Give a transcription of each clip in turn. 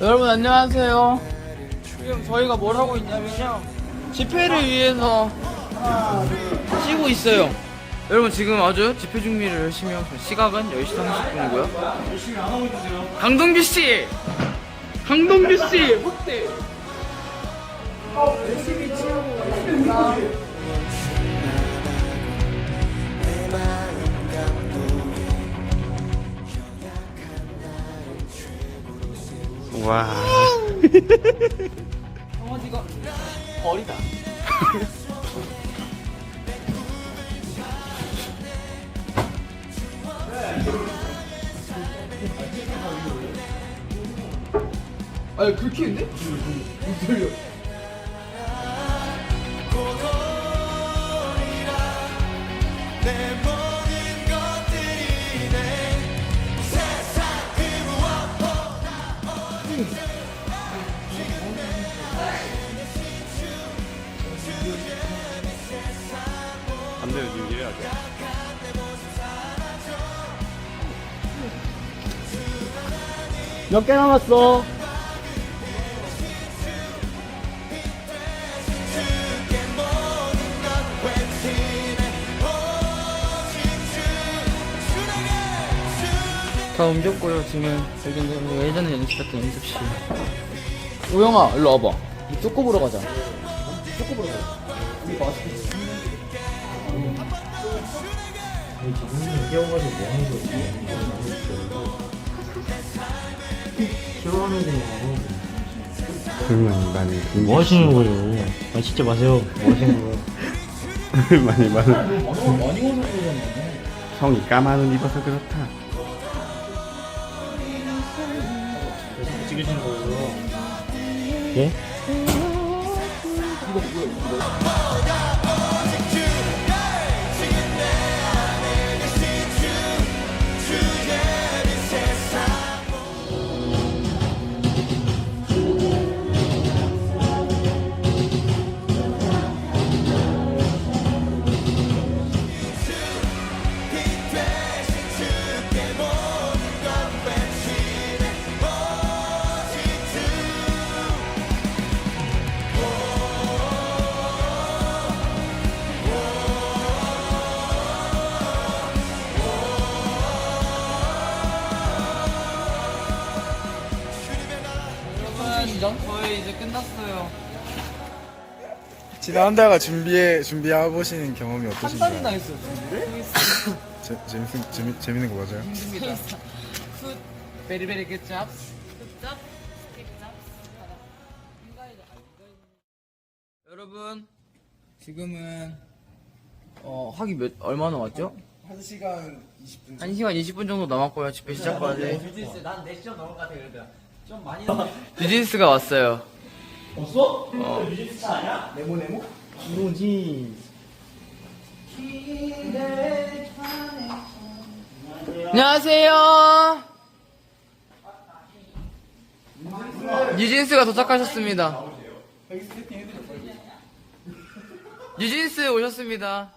여러분 안녕하세요. 지금 저희가 뭘 하고 있냐면요. 집회를 위해서 쉬고 있어요. 여러분 지금 아주 집회 준비를 열심히 하고. 시각은 10시 30분이고요. 열심히 안 하고 있으세요. 강동규 씨! 강동규 씨! 확대! 와. 강아지가 벌이다. 아니 그렇게 했는데? 못 들려. 몇 개 남았어? 다 옮겼고요 지금. 여기는 예전에 연습했던 연습실. 우영아 일로 와봐. 쪼꼬 보러 가자. 쪼꼬 보러 가자. 우리 맛있겠지 그러면 많이 뭐 하시는 거예요? 아 진짜 마세요. 뭐 하시는 거예요? 많이 많이 많이 먹어서 그러잖아 성이 까만 옷 입어서 그렇다. 찍으시는 거예요? 예? 여 러분 저희 이제 끝났어요. 지난 한 달간 준비해 준비해 보시는 경험이 한 달이나 어떠신가요? 했어요 준비를? 재, 재밌 재밌 재밌는 거 맞아요? 힘듭니다. 베리베리 굿잡. 여러분 지금은 어 학이 몇 얼마 남았죠? 1 시간 20분 1시간 20분 정도 남았고요. 집회 시작까지 난 4시간 넘을 것 같아 그래도 좀 많이 뉴진스가 왔어요. 없어? 뉴진스 아니야? 네모 네모? 뉴진스. 안녕하세요. 뉴진스가 도착하셨습니다. 뉴진스 오셨습니다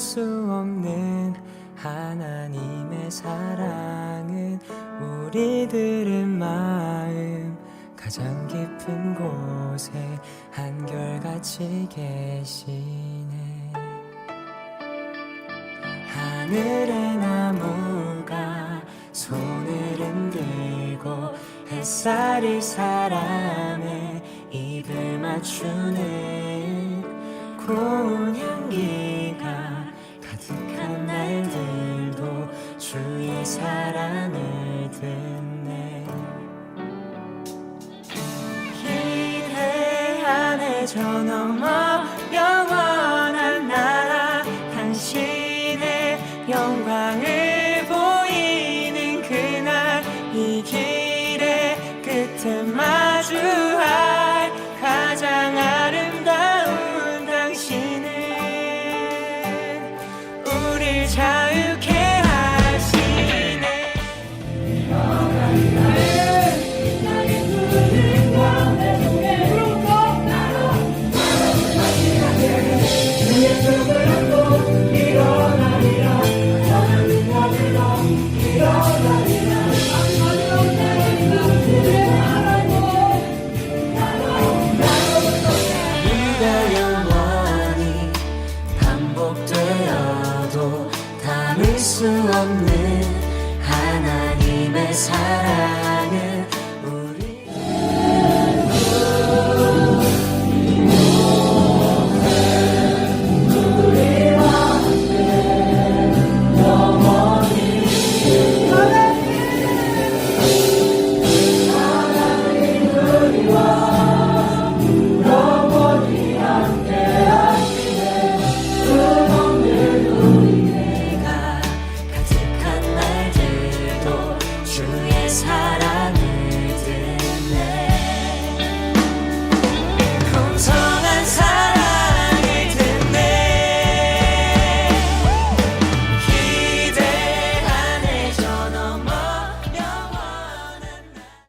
수 없는 하나님의 사랑은 우리들의 마음. 가장 깊은 곳에 한결같이 계시네. 하늘의 나무가 손을 흔들고 햇살이 사람의 입을 맞추는 고운 향기 사랑을 듣네. 기대하네 저 넘어 영원 수 없는 하나님의 사랑은